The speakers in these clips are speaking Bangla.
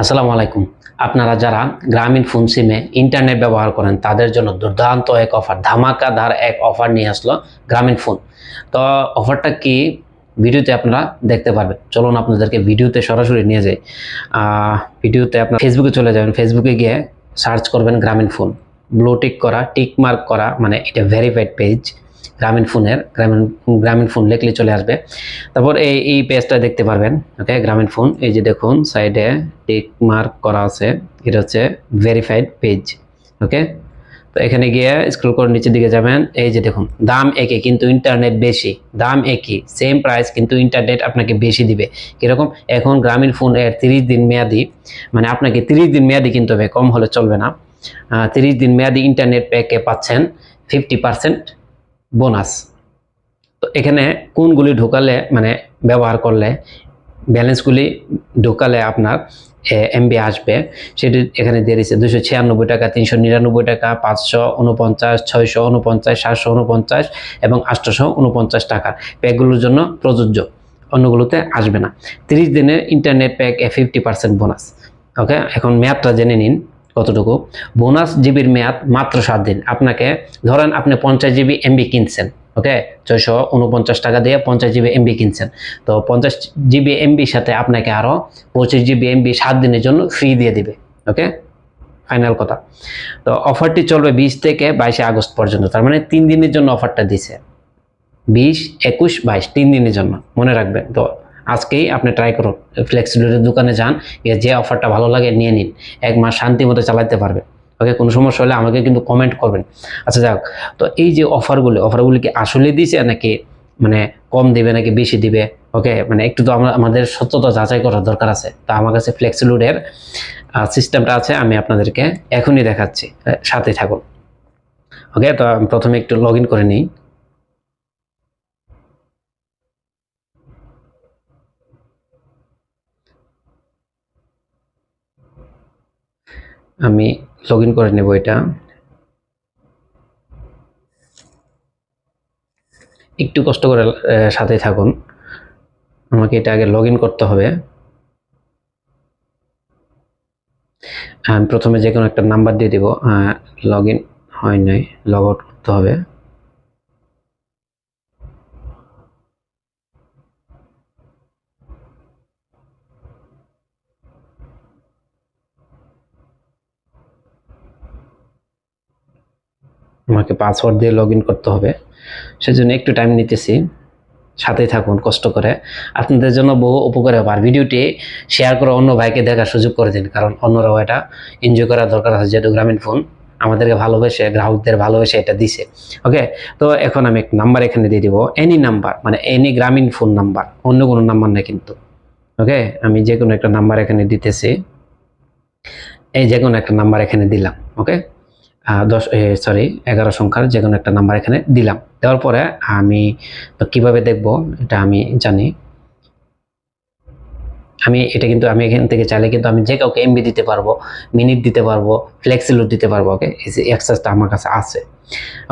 আসসালামু আলাইকুম। আপনারা যারা গ্রামীণ ফোন সিমে ইন্টারনেট ব্যবহার করেন, তাদের জন্য দুর্দান্ত এক অফার, ধামাকাদার এক অফার নিয়ে আসলো গ্রামীণ ফোন। তো অফারটা কি ভিডিওতে আপনারা দেখতে পারবেন। চলুন আপনাদেরকে ভিডিওতে সরাসরি নিয়ে যাই। ভিডিওতে আপনার ফেসবুকে চলে যাবেন। ফেসবুকে গিয়ে সার্চ করবেন গ্রামীণ ফোন। ব্লু টিক করা, টিক মার্ক করা মানে এটা ভেরিফাইড পেজ। গ্রামীণ ফোনের, গ্রামীণ গ্রামীণ ফোন লিখলে চলে আসবে। তারপর এই এই পেজটা দেখতে পারবেন ওকে গ্রামীণ ফোন, এই যে দেখুন, সাইডে টিক মার্ক করা আছে, এটা হচ্ছে ভেরিফাইড পেজ ওকে তো এখানে গিয়ে স্ক্রল করে নিচের দিকে যাবেন, এই যে দেখুন, দাম একই কিন্তু ইন্টারনেট বেশি, দাম একই সেম প্রাইস কিন্তু ইন্টারনেট আপনাকে বেশি দিবে। কীরকম? এখন গ্রামীণ ফোন এর তিরিশ দিন মেয়াদি মানে আপনাকে তিরিশ দিন মেয়াদি কিনতে হবে, কম হলে চলবে না। তিরিশ দিন মেয়াদি ইন্টারনেট প্যাকে পাচ্ছেন ফিফটি পার্সেন্ট বোনাস। তো এখানে কোনগুলি ঢোকালে মানে ব্যবহার করলে, ব্যালেন্সগুলি ঢোকালে আপনার এমবি আসবে, সেটি এখানে দিয়ে দিচ্ছে দুশো ছিয়ানব্বই টাকা, তিনশো নিরানব্বই টাকা, পাঁচশো উনপঞ্চাশ, ছয়শো উনপঞ্চাশ, সাতশো উনপঞ্চাশ এবং আটশোশো উনপঞ্চাশ টাকার প্যাকগুলোর জন্য প্রযোজ্য। অন্যগুলোতে আসবে না। তিরিশ দিনের ইন্টারনেট প্যাক এ ফিফটি পার্সেন্ট বোনাস। ওকে এখন ম্যাপটা জেনে নিন। কতটুকু? বোনাস জিবির মেয়াদ মাত্র সাত দিন। আপনাকে, ধরেন আপনি পঞ্চাশ জিবি এমবি কিনছেন, ওকে? ছয়শো উনপঞ্চাশ টাকা দিয়ে পঞ্চাশ জিবি এমবি কিনছেন। তো পঞ্চাশ জিবি এমবির সাথে আপনাকে আরও পঁচিশ জিবি এমবি সাত দিনের জন্য ফ্রি দিয়ে দিবে, ওকে? ফাইনাল কথা। তো অফারটি চলবে বিশ থেকে বাইশে আগস্ট পর্যন্ত, তার মানে তিন দিনের জন্য অফারটা দিছে। বিশ, একুশ, বাইশ, তিন দিনের জন্য। মনে রাখবেন, তো আজকেই আপনি ট্রাই করুন। ফ্লেক্সিবিলিটির দোকানে যান যে অফারটা ভালো লাগে নিয়ে নিন। এক মাস শান্তি মতো চালাতে পারবেন। ওকে কোনো সমস্যা হলে আমাকে কিন্তু কমেন্ট করবেন। আচ্ছা যাক তো এই যে অফারগুলি অফারগুলি কি আসলে দিছে নাকি মানে কম দিবে নাকি বেশি দিবে? ওকে মানে একটু তো আমরা আমাদের সত্যতা যাচাই করার দরকার আছে। তা আমার কাছে ফ্লেক্সিলুডের সিস্টেমটা আছে, আমি আপনাদেরকে এখনই দেখাচ্ছি। সাথে থাকুন। ওকে তো প্রথমে একটু লগ করে নিই। আমি লগ ইন করে নেব এটা। একটু কষ্ট করে সাথে থাকুন। আমাকে এটা আগে লগ করতে হবে। আমি প্রথমে যে কোনো একটা নাম্বার দিয়ে দিব। লগ ইন হয় নাই লগ আউট করতে হবে। আমাকে পাসওয়ার্ড দিয়ে লগ করতে হবে। সেজন্য একটু টাইম নিতেছি। সাথেই থাকুন, কষ্ট করে। আপনাদের জন্য বহু উপকার হবে। আর ভিডিওটি শেয়ার করে অন্য ভাইকে দেখার সুযোগ করে দিন। কারণ অন্যরাও এটা এনজয় করার দরকার আছে, যেহেতু গ্রামীণ ফোন আমাদেরকে ভালোবেসে, গ্রাহকদের ভালোবেসে এটা দিছে। ওকে তো এখন আমি এক নাম্বার এখানে দিয়ে দিব। এনি নাম্বার মানে এনি গ্রামীণ ফোন নাম্বার অন্য কোনো নাম্বার না কিন্তু। ওকে আমি যে কোনো একটা নাম্বার এখানে দিতেছি। এই যে কোনো একটা নাম্বার এখানে দিলাম। ওকে দশ সরি এগারো সংখ্যার যে কোনো একটা নাম্বার এখানে দিলাম। দেওয়ার পরে আমি কীভাবে দেখব, এটা আমি জানি। আমি, এটা কিন্তু আমি এখান থেকে চাইলে কিন্তু আমি যে কাউকে এমবি দিতে পারব মিনিট দিতে পারব ফ্লেক্সিলোড দিতে পারব ওকে অ্যাক্সেসটা আমার কাছে আছে।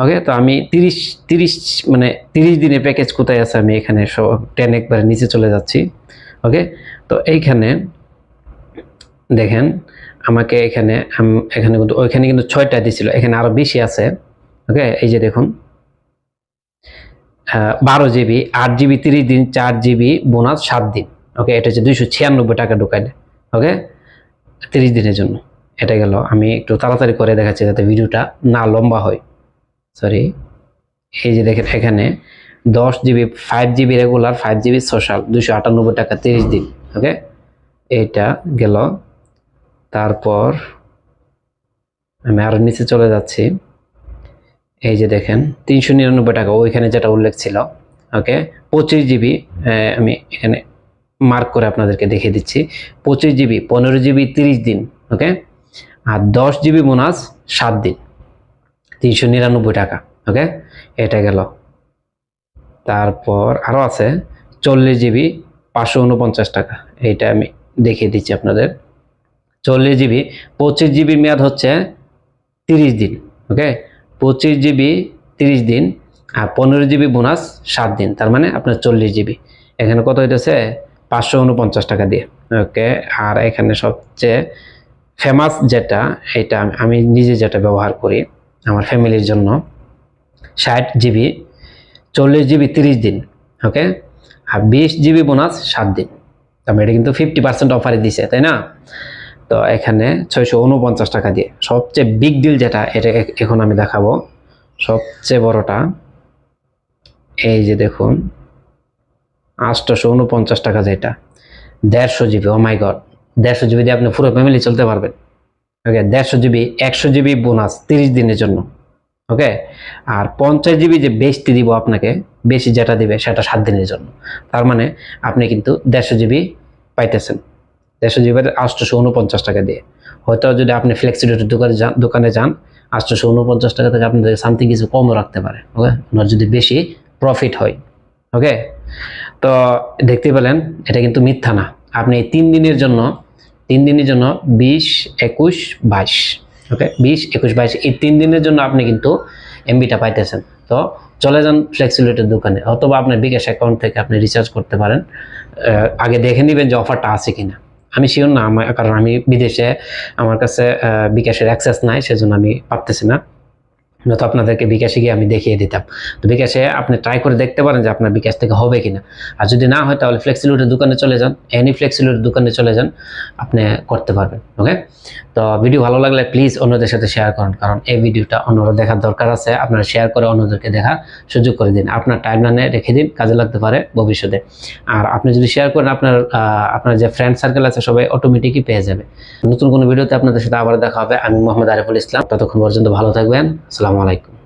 ওকে তো আমি তিরিশ তিরিশ মানে তিরিশ দিনের প্যাকেজ কোথায় আছে আমি এখানে সব টেন একবারে নিচে চলে যাচ্ছি। ওকে তো এইখানে দেখেন আমাকে এখানে এখানে কিন্তু, ওইখানে কিন্তু ছয়টা দিছিল এখানে আরও বেশি আছে। ওকে, এই যে দেখুন। বারো জিবি, আট জিবি, তিরিশ দিন, চার জিবি, বোনাস সাত দিন। ওকে, এটা হচ্ছে দুইশো ছিয়ানব্বই টাকা ঢুকাইলে ওকে, তিরিশ দিনের জন্য। এটা গেল, আমি একটু তাড়াতাড়ি করে দেখাচ্ছি যাতে ভিডিওটা না লম্বা হয়। সরি এই যে দেখেন এখানে, দশ GB five GB regular five GB social দুশো আটানব্বই টাকা, তিরিশ দিন। ওকে এইটা গেল তারপর আমি আরও নিচে চলে যাচ্ছি। এই যে দেখেন, তিনশো নিরানব্বই টাকা, ওইখানে যেটা উল্লেখ ছিল, ওকে? পঁচিশ জিবি আমি এখানে মার্ক করে আপনাদেরকে দেখিয়ে দিচ্ছি। পঁচিশ জিবি, পনেরো জিবি, তিরিশ দিন, ওকে? আর দশ জিবি বোনাস, সাত দিন, তিনশো নিরানব্বই টাকা, ওকে? এটা গেল। তারপর আরও আছে, চল্লিশ জিবি, পাঁচশো উনপঞ্চাশ টাকা, এইটা আমি দেখিয়ে দিচ্ছি আপনাদের। চল্লিশ জিবি, পঁচিশ জিবি মেয়াদ হচ্ছে তিরিশ দিন, ওকে? পঁচিশ জিবি তিরিশ দিন আর পনেরো জিবি বোনাস সাত দিন, তার মানে আপনার চল্লিশ জিবি। এখানে কত হইতেছে? পাঁচশো উনপঞ্চাশ টাকা দিয়ে, ওকে? আর এখানে সবচেয়ে ফেমাস যেটা, এটা আমি- আমি নিজে যেটা ব্যবহার করি আমার ফ্যামিলির জন্য, ষাট জিবি, চল্লিশ জিবি তিরিশ দিন, ওকে? আর বিশ জিবি বোনাস সাত দিন, তার মানে এটা কিন্তু ফিফটি পার্সেন্ট অফারে দিছে, তাই না? তো এখানে ছয়শো উনপঞ্চাশ টাকা দিয়ে। সবচেয়ে বিগ ডিল যেটা, এটা এখন আমি দেখাবো। সবচেয়ে বড়টা, এই যে দেখুন আটশোশো উনপঞ্চাশ টাকা যেটা, দেড়শো জিবি ও মাই গড দেড়শো জিবি দিয়ে আপনি পুরো ফ্যামিলি চলতে পারবেন। ওকে দেড়শো জিবি একশো জিবি বোনাস তিরিশ দিনের জন্য। ওকে আর পঞ্চাশ জিবি যে বেশি দিব আপনাকে, বেশি যেটা দিবে সেটা সাত দিনের জন্য। তার মানে আপনি কিন্তু দেড়শো জিবি পাইতেছেন। দেড়শো জিবির আটশোশো উনপঞ্চাশ টাকা দিয়ে। হয়তো যদি আপনি ফ্লেক্সিলিটির দোকানে যান দোকানে যান আটশোশো উনপঞ্চাশ টাকা থেকে আপনাদের সামথিং কিছু কমও রাখতে পারে ওকে ওনার যদি বেশি প্রফিট হয় ওকে তো দেখতে পেলেন, এটা কিন্তু মিথ্যা না। আপনি তিন দিনের জন্য, তিন দিনের জন্য বিশ, একুশ, বাইশ ওকে বিশ, একুশ, বাইশ, এই তিন দিনের জন্য আপনি কিন্তু এমবিটা পাইতেছেন। তো চলে যান ফ্লেক্সিলিটির দোকানে, অথবা আপনার বিকাশ অ্যাকাউন্ট থেকে আপনি রিচার্জ করতে পারেন। আগে দেখে নেবেন যে অফারটা আছে কিনা। আমি শিওর না, আমার কারণ আমি বিদেশে আমার কাছে বিকাশের অ্যাক্সেস নাই, সেজন্য আমি পারতেছি না। নয়তো আপনাদেরকে বিকাশে গিয়ে আমি দেখিয়ে দিতাম। তো বিকাশে আপনি ট্রাই করে দেখতে পারেন যে আপনার বিকাশ থেকে হবে কিনা। আর যদি না হয় তাহলে ফ্লেক্সিলিটির দোকানে চলে যান। এনি ফ্লেক্সিলিটির দোকানে চলে যান, আপনি করতে পারবেন ওকে তো ভিডিও ভালো লাগলে প্লিজ অন্যদের সাথে শেয়ার করুন, কারণ এই ভিডিওটা অন্যরা দেখার দরকার আছে। আপনারা শেয়ার করে অন্যদেরকে দেখার সুযোগ করে দিন। আপনার টাইমলাইনে রেখে দিন, কাজে লাগতে পারে ভবিষ্যতে। আর আপনি যদি শেয়ার করেন, আপনার আপনার যে ফ্রেন্ড সার্কেল আছে, সবাই অটোমেটিকই পেয়ে যাবে। নতুন কোনো ভিডিওতে আপনাদের সাথে আবার দেখা হবে। আমি মোহাম্মদ আরিফুল ইসলাম। ততক্ষণ পর্যন্ত ভালো থাকবেন। আসসালামু আলাইকুম।